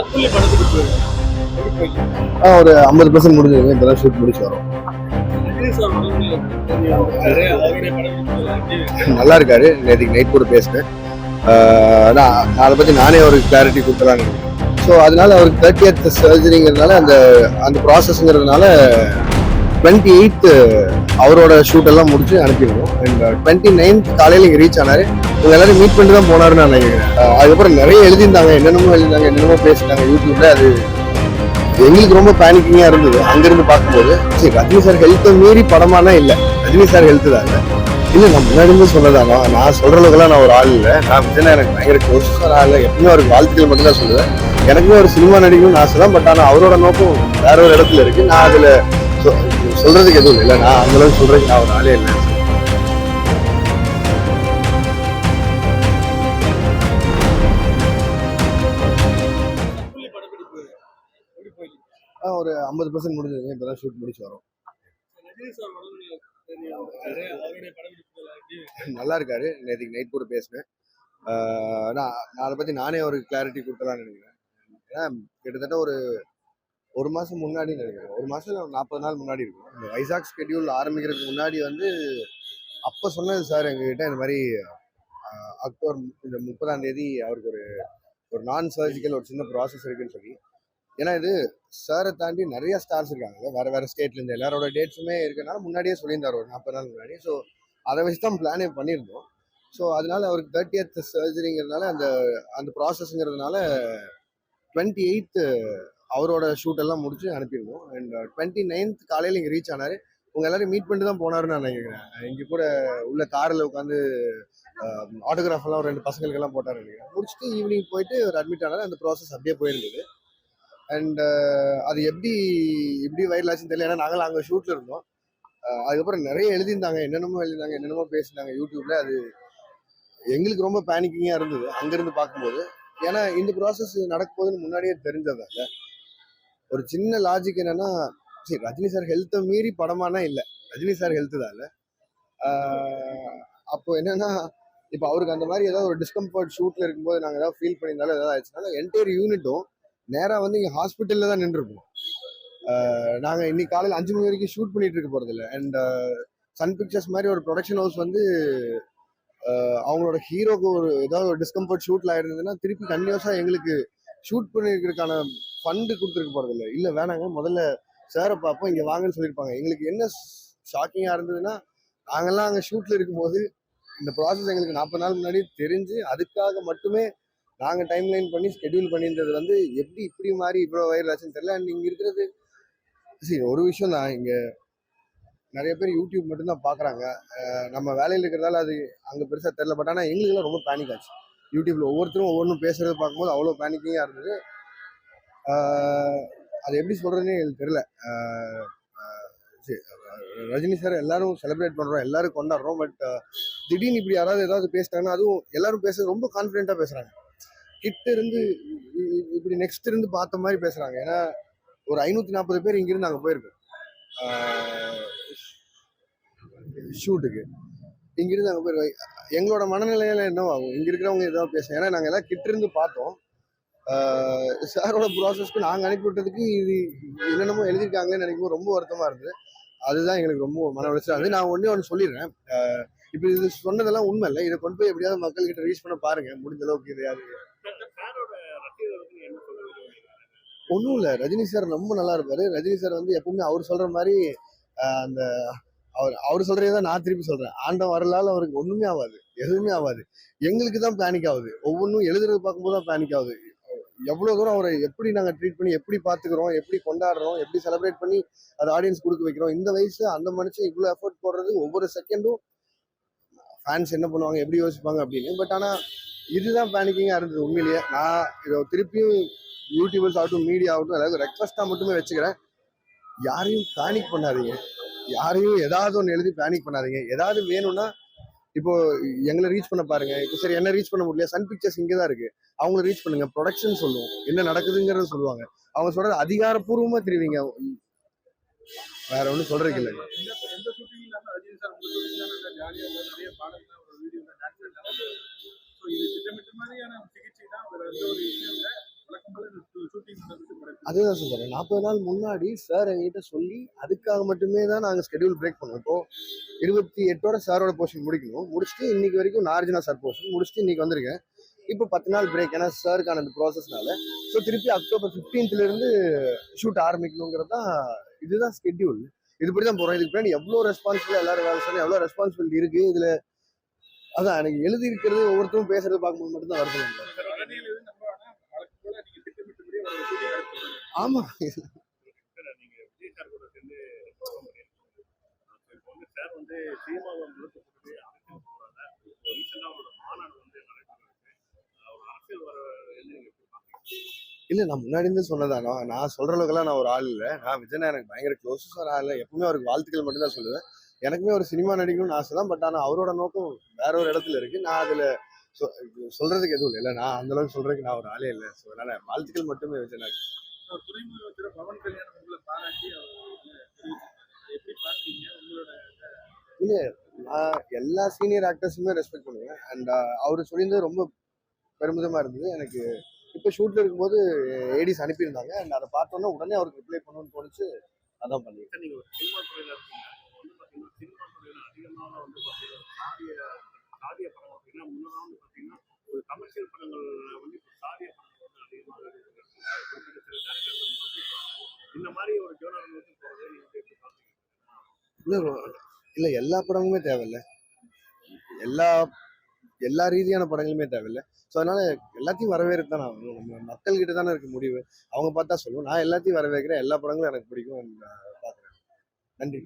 படத்துக்கு ஆ ஒரு ஐம்பது பர்சன்ட் முடிஞ்சிருங்க இதெல்லாம் ஷூட் முடிச்சு வரோம். நல்லா இருக்காரு. நேற்றுக்கு நைட் கூட பேசினேன். நான் அதை பற்றி நானே அவருக்கு கிளாரிட்டி கொடுத்தலான்னு ஸோ அதனால அவருக்கு தேர்ட்டி தேர்ட்டியத் சர்ஜரிங்கிறதுனால அந்த அந்த ப்ராசஸ்ங்கிறதுனால டுவெண்ட்டி எயித்து uh, அவரோட ஷூட் எல்லாம் முடிச்சு அனுப்பிடுவோம். அண்ட் டுவெண்ட்டி uh, நைன்த் காலையில் இங்கே ரீச் ஆனார். இவங்க எல்லாரும் மீட் பண்ணிட்டு தான் போனாருன்னு நான் நினைக்கிறேன். Uh, அதுக்கப்புறம் நிறைய எழுதியிருந்தாங்க. என்னென்னமோ எழுதினாங்க என்னென்னமோ பேசினாங்க யூடியூப்ல அது எங்களுக்கு ரொம்ப பேனிக்கிங்காக இருந்தது. அங்கிருந்து பார்க்கும்போது சரி ரஜினி சார் ஹெல்த்தை மீறி படமானா இல்லை. ரஜினி சார் ஹெல்த்து தாங்க இல்லை நான் முன்னாடி இருந்து சொன்னதானா நான் சொல்கிற அளவுக்குலாம் நான் ஒரு ஆள் இல்லை. நான் விஜயனா எனக்கு பயங்கர க்ளோஸ் ஆள். இல்லை எப்பவுமே அவருக்கு வாழ்த்துக்கள் மட்டும் தான் சொல்லுவேன். எனக்குமே ஒரு சினிமா நடிக்கணும்னு ஆசை தான். பட் ஆனால் அவரோட நோக்கம் வேற ஒரு இடத்துல இருக்கு. நான் அதில் சொல்றதுக்கு எதுவும் இல்லை நான் அந்த அளவுக்கு சொல்றதுக்கு நான் ஒரு ஆளே இல்லை ஆ, ஒரு ஐம்பது பர்சன்ட் முடிஞ்சது. இப்போ தான் ஷூட் முடிச்சு வரோம். நல்லா இருக்காரு. நேற்றுக்கு நைட் கூட பேசினேன். நான் அதை பற்றி நானே ஒரு கிளாரிட்டி கொடுத்தலான்னு நினைக்கிறேன். ஏன்னா கிட்டத்தட்ட ஒரு ஒரு மாதம் முன்னாடி நினைக்கிறேன். ஒரு மாதம் நாற்பது நாள் முன்னாடி இருக்கும். இந்த வைசாக் ஸ்கெடியூல் ஆரம்பிக்கிறதுக்கு முன்னாடி வந்து அப்போ சொன்னது சார் எங்ககிட்ட இந்த மாதிரி அக்டோபர் இந்த முப்பதாம் தேதி அவருக்கு ஒரு ஒரு நான் சர்ஜிக்கல் ஒரு சின்ன ப்ராசஸ் இருக்குன்னு சொல்லி. ஏன்னா இது சாரை தாண்டி நிறைய ஸ்டார்ஸ் இருக்காங்க. வேறு வேறு ஸ்டேட்லேருந்து எல்லாரோட டேட்ஸுமே இருக்கனால முன்னாடியே சொல்லியிருந்தார் ஒரு நாற்பது நாள் முன்னாடி. ஸோ அதை வச்சு தான் பிளானே பண்ணியிருந்தோம். ஸோ அதனால அவருக்கு தேர்ட்டி எய்த் சர்ஜரிங்கிறதுனால அந்த அந்த ப்ராசஸ்ங்கிறதுனால டுவெண்ட்டி எயித்து அவரோட ஷூட் எல்லாம் முடிச்சு அனுப்பியிருந்தோம் அண்ட் டுவெண்ட்டி uh, நைன்த் காலையில் இங்கே ரீச் ஆனார். உங்க எல்லாரும் மீட் பண்ணிட்டு தான் போனாருன்னு நான் நினைக்கிறேன். இங்கே கூட உள்ள காரில் உட்காந்து um, ஆட்டோகிராஃப் எல்லாம் ஒரு ரெண்டு பசங்களுக்கெல்லாம் போட்டார் நினைக்கிறேன். முடிச்சுட்டு ஈவினிங் போயிட்டு ஒரு அட்மிட் ஆனார். அந்த ப்ராசஸ் அப்படியே போயிருந்தது. அண்ட் uh, அது எப்படி எப்படி வைரல் ஆச்சுன்னு தெரியல. ஏன்னா நாங்கள் அங்கே ஷூட்டில் இருந்தோம். Uh, அதுக்கப்புறம் நிறைய எழுதியிருந்தாங்க. என்னென்னமோ எழுதினாங்க என்னென்னமோ பேசினாங்க யூடியூப்ல. அது எங்களுக்கு ரொம்ப பேனிக்கிங்காக இருந்தது. அங்கேருந்து பார்க்கும்போது. ஏன்னா இந்த ப்ராசஸ் நடக்கும்போதுன்னு முன்னாடியே தெரிஞ்சதால ஒரு சின்ன லாஜிக் என்னன்னா சரி ரஜினி சார் ஹெல்த்தை மீறி படமானா இல்லை. ரஜினி சார் ஹெல்த்து தான் அப்போ என்னன்னா இப்போ அவருக்கு அந்த மாதிரி ஏதாவது ஒரு டிஸ்கம்ஃபர்ட் ஷூட்டில் இருக்கும்போது நாங்கள் ஏதாவது ஃபீல் பண்ணியிருந்தாலும் ஏதாவது ஆயிடுச்சுனால என்டையர் யூனிட்டும் நேராக வந்து இங்கே ஹாஸ்பிட்டலில் தான் நின்றுருப்போம் நாங்கள் இன்னைக்கு காலையில் அஞ்சு மணி வரைக்கும் ஷூட் பண்ணிட்டு இருக்க போகிறதில்ல அண்ட் சன் பிக்சர்ஸ் மாதிரி ஒரு ப்ரொடக்ஷன் ஹவுஸ் வந்து அவங்களோட ஹீரோக்கு ஒரு ஏதாவது ஒரு டிஸ்கம்ஃபர்ட் ஷூட்டில் ஆயிருந்ததுன்னா திருப்பி கண்டினியூஸாக எங்களுக்கு ஷூட் பண்ணிருக்கிறதுக்கான ஃபண்டு கொடுத்துருக்க போகிறது இல்லை வேணாங்க. முதல்ல சாரை பார்ப்போம். இங்கே வாங்கன்னு சொல்லியிருப்பாங்க. எங்களுக்கு என்ன ஷாக்கிங்காக இருந்ததுன்னா நாங்கெல்லாம் அங்கே ஷூட்டில் இருக்கும்போது இந்த ப்ராசஸ் எங்களுக்கு நாற்பது நாள் முன்னாடி தெரிஞ்சு அதுக்காக மட்டுமே நாங்கள் டைம் லைன் பண்ணி ஸ்கெடியூல் பண்ணியிருந்தது வந்து எப்படி இப்படி மாதிரி இவ்வளோ வைரல் ஆச்சுன்னு தெரியல. அண்ட் இங்கே இருக்கிறது சரி ஒரு விஷயம் தான். இங்கே நிறைய பேர் யூடியூப் மட்டும்தான் பார்க்குறாங்க. நம்ம வேலையில் இருக்கிறதால அது அங்கே பெருசாக தெரில பட் ஆனால் எங்களுக்கெல்லாம் ரொம்ப பேனிக் ஆச்சு. யூடியூப்பில் ஒவ்வொருத்தரும் ஒவ்வொன்றும் பேசுகிறது பார்க்கும்போது அவ்வளோ பேனிக்கிங்காக இருந்தது. அது எப்படி சொல்கிறதுனே எனக்கு தெரில சரி, ரஜினி சார் எல்லாரும் செலிப்ரேட் பண்ணுறோம் எல்லாரும் கொண்டாடுறோம் பட் திடீர்னு இப்படி யாராவது ஏதாவது பேசிட்டாங்கன்னா அதுவும் எல்லாரும் பேச ரொம்ப கான்ஃபிடென்ட்டாக பேசுகிறாங்க கிட்ட இருந்து இப்படி நெக்ஸ்ட் இருந்து பார்த்த மாதிரி பேசுகிறாங்க ஏன்னா ஒரு ஐநூற்றி நாற்பது பேர் இங்கிருந்து அங்கே போயிருக்கோம் ஷூட்டுக்கு இங்கிருந்து அங்கே போயிருக்கோம் எங்களோட மனநிலையில என்னவாகும் இங்கே இருக்கிறவங்க ஏதாவது பேசுங்க ஏன்னா நாங்கள் எல்லாம் கிட்ட இருந்து பார்த்தோம். சாரோட ப்ராசஸ்க்கு நாங்கள் அனுப்பி விட்டதுக்கு இது என்னென்னமோ எழுதியிருக்காங்கன்னு நினைக்கும் ரொம்ப வருத்தமாக இருந்தது. அதுதான் எங்களுக்கு ரொம்ப மன உளைச்சல் அது நான் ஒன்றே ஒன்று சொல்லிடுறேன். இப்போ இது சொன்னதெல்லாம் உண்மை இல்லை. இதை கொண்டு போய் எப்படியாவது மக்கள்கிட்ட ரீச் பண்ண பாருங்க. முடிஞ்ச அளவுக்கு இதையாவது ஒன்றும் இல்லை. ரஜினி சார் ரொம்ப நல்லா இருப்பாரு. ரஜினி சார் வந்து எப்பவுமே அவர் சொல்ற மாதிரி அந்த அவர் அவர் சொல்றதே தான் நான் திருப்பி சொல்றேன். ஆண்டம் வரலால அவருக்கு ஒண்ணுமே ஆகாது எதுவுமே ஆகாது எங்களுக்கு தான் பேனிக் ஆகுது. ஒவ்வொன்றும் எழுதுறது பார்க்கும்போது தான் பேனிக் ஆகுது. எவ்வளோ தூரம் அவரை எப்படி நாங்கள் ட்ரீட் பண்ணி எப்படி பார்த்துக்குறோம் எப்படி கொண்டாடுறோம் எப்படி செலிப்ரேட் பண்ணி அது ஆடியன்ஸ் கொடுக்க வைக்கிறோம் இந்த வயசு அந்த மனுஷன் இவ்வளோ எஃபர்ட் போடுறது ஒவ்வொரு செகண்டும் ஃபேன்ஸ் என்ன பண்ணுவாங்க எப்படி யோசிப்பாங்க அப்படின்னு. பட் ஆனால் இதுதான் பேனிக்கிங்காக இருந்தது உண்மையிலேயே. நான் இதை திருப்பியும் யூடியூபர்ஸ் ஆகட்டும் மீடியா ஆகட்டும் அதாவது ரெக்வஸ்ட்டாக மட்டுமே வச்சுக்கிறேன். யாரையும் பேனிக் பண்ணாதீங்க. யாரையும் ஏதாவது ஒன்று எழுதி பேனிக் பண்ணாதீங்க. ஏதாவது வேணும்னா இப்போ எங்களை ரீச் பண்ண பாருங்க. இப்போ சரி என்ன ரீச் பண்ண முடியல? சன் பிக்சர்ஸ் இங்கே தான் இருக்கு. அவங்கள ரீச் பண்ணுங்க. ப்ரொடக்ஷன் சொல்லுவோம். என்ன நடக்குதுங்கிறத சொல்லுவாங்க. அவங்க சொல்றது அதிகாரப்பூர்வமா தெரிவிங்க. வேற ஒன்றும் சொல்றதுக்கு இல்லை. இது திட்டமிட்ட மாதிரியான சிகிச்சை தான் ஒரு அதுதான் சொல்கிறேன் நாற்பது நாள் முன்னாடி சார் எங்ககிட்ட சொல்லி அதுக்காக மட்டுமே தான் நாங்கள் ஸ்கெடியூல் பிரேக் பண்ணுவோம் இப்போ இருபத்தி எட்டோட சாரோட போர்ஷன் முடிக்கணும். முடிச்சுட்டு இன்னைக்கு வரைக்கும் நார்ஜினா சார் போர்ஷன் முடிச்சுட்டு இன்னைக்கு வந்திருக்கேன். இப்போ பத்து நாள் பிரேக் ஏன்னா சாருக்கான அந்த ப்ராசஸ்னால ஸோ திருப்பி அக்டோபர் ஃபிஃப்டீன்த்துலேருந்து ஷூட் ஆரம்பிக்கணுங்கிறது தான் இதுதான் ஸ்கெடியூல் இதுபடி தான் போகிறோம் இதுக்கு பின்னாடி எவ்வளோ ரெஸ்பான்சிபிள் எல்லாரும் வேலை செய்யணும் எவ்வளோ ரெஸ்பான்சிபிலிட்டி இருக்குது இதில் அதான் எனக்கு எழுதி இருக்கிறது ஒவ்வொருத்தரும் பேசுறது பார்க்கும்போது மட்டும்தான் வருது ஆமா. விஜய்? இல்ல நான் முன்னாடி இருந்து சொன்னதான் நான் சொல்ற அளவுக்குலாம் நான் ஒரு ஆள் இல்லை. நான் விஜயனா எனக்கு பயங்கர க்ளோஸஸ் ஒரு ஆள் எப்பவுமே அவருக்கு வாழ்த்துக்கள் மட்டும் தான் சொல்லுவேன். எனக்குமே ஒரு சினிமா நடிக்கணும்னு ஆசை தான் பட் ஆனால் அவரோட நோக்கம் வேற ஒரு இடத்துல இருக்கு. நான் அதுல சொல்றதுக்கு எதுவும் இல்லை. நான் அந்த அளவுக்கு சொல்றதுக்கு நான் ஒரு ஆளே இல்லை. ஸோ அதனால வாழ்த்துக்கள் மட்டுமே விஜயனா ஒரு துறைமுக அமைச்சர் பவன் கல்யாணம் உங்களை பாராட்டி. எப்படி உங்களோட நான் எல்லா சீனியர் ஆக்டர்ஸுமே ரெஸ்பெக்ட் பண்ணுவேன். அண்ட் அவர் சொல்லியிருந்தது ரொம்ப பெருமிதமா இருந்தது. எனக்கு இப்போ ஷூட்ல இருக்கும்போது ஏடிஸ் அனுப்பியிருந்தாங்க. அண்ட் அதை பார்த்தோன்னா உடனே அவருக்கு ரிப்ளை பண்ணணும்னு தோணுச்சு. அதான் பண்ணி சார் நீங்க ஒரு சினிமா துறையில இருக்கீங்க இப்போ வந்து பாத்தீங்கன்னா சினிமா துறையில அதிகமாக வந்து பாத்தீங்கன்னா சாதிய சாதிய படம் அப்படின்னா முன்னதான் வந்து பாத்தீங்கன்னா ஒரு கமர்ஷியல் படங்கள் வந்து இப்போ சாதிய படங்கள் வந்து அதிகமாக இருக்கு. குறிப்பிட்ட சில directors வந்து பாத்தீங்கன்னா, இந்த மாதிரி ஒரு ஜோனர் வந்து போறதை நீங்க வந்து எப்படி பாக்குறீங்க இல்லை இல்லை எல்லா படமுமே தேவையில்ல. எல்லா எல்லா ரீதியான படங்களுமே தேவையில்ல. ஸோ அதனால எல்லாத்தையும் வரவேற்று தான் நான் ஆகணும். நம்ம மக்கள் கிட்ட தானே இருக்கு முடிவு. அவங்க பார்த்தா சொல்லுவோம். நான் எல்லாத்தையும் வரவேற்கிறேன். எல்லா படங்களும் எனக்கு பிடிக்கும். பார்க்குறேன். நன்றி.